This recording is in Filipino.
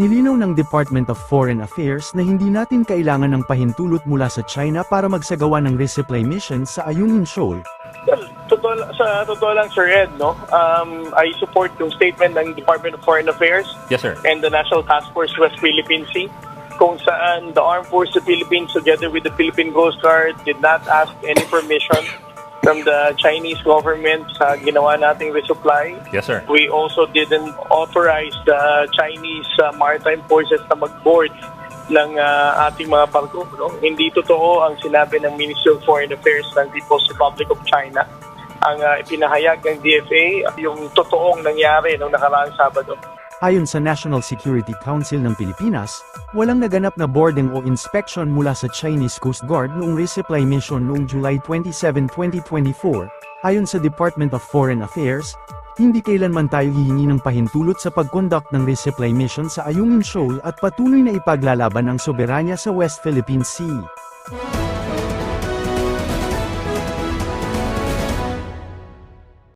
Nilinaw ng Department of Foreign Affairs na hindi natin kailangan ng pahintulot mula sa China para magsagawa ng resupply mission sa Ayungin Shoal. Well, totoo, sa totoo lang, Sir Ed, no? Um, I support yung statement ng Department of Foreign Affairs Yes, sir. and the National Task Force West Philippine Sea kung saan the Armed Forces of the Philippines together with the Philippine Coast Guard did not ask any permission from the Chinese government sa ginawa nating resupply. Yes, sir. We also didn't authorize the Chinese uh, maritime forces na mag-board ng uh, ating mga barko. No? Hindi totoo ang sinabi ng Ministry of Foreign Affairs ng People's Republic of China. Ang uh, ipinahayag ng DFA, yung totoong nangyari noong nakaraang Sabado. Ayon sa National Security Council ng Pilipinas, walang naganap na boarding o inspection mula sa Chinese Coast Guard noong resupply mission noong July 27, 2024. Ayon sa Department of Foreign Affairs, hindi kailanman tayo hihingi ng pahintulot sa pag-conduct ng resupply mission sa Ayungin Shoal at patuloy na ipaglalaban ang soberanya sa West Philippine Sea.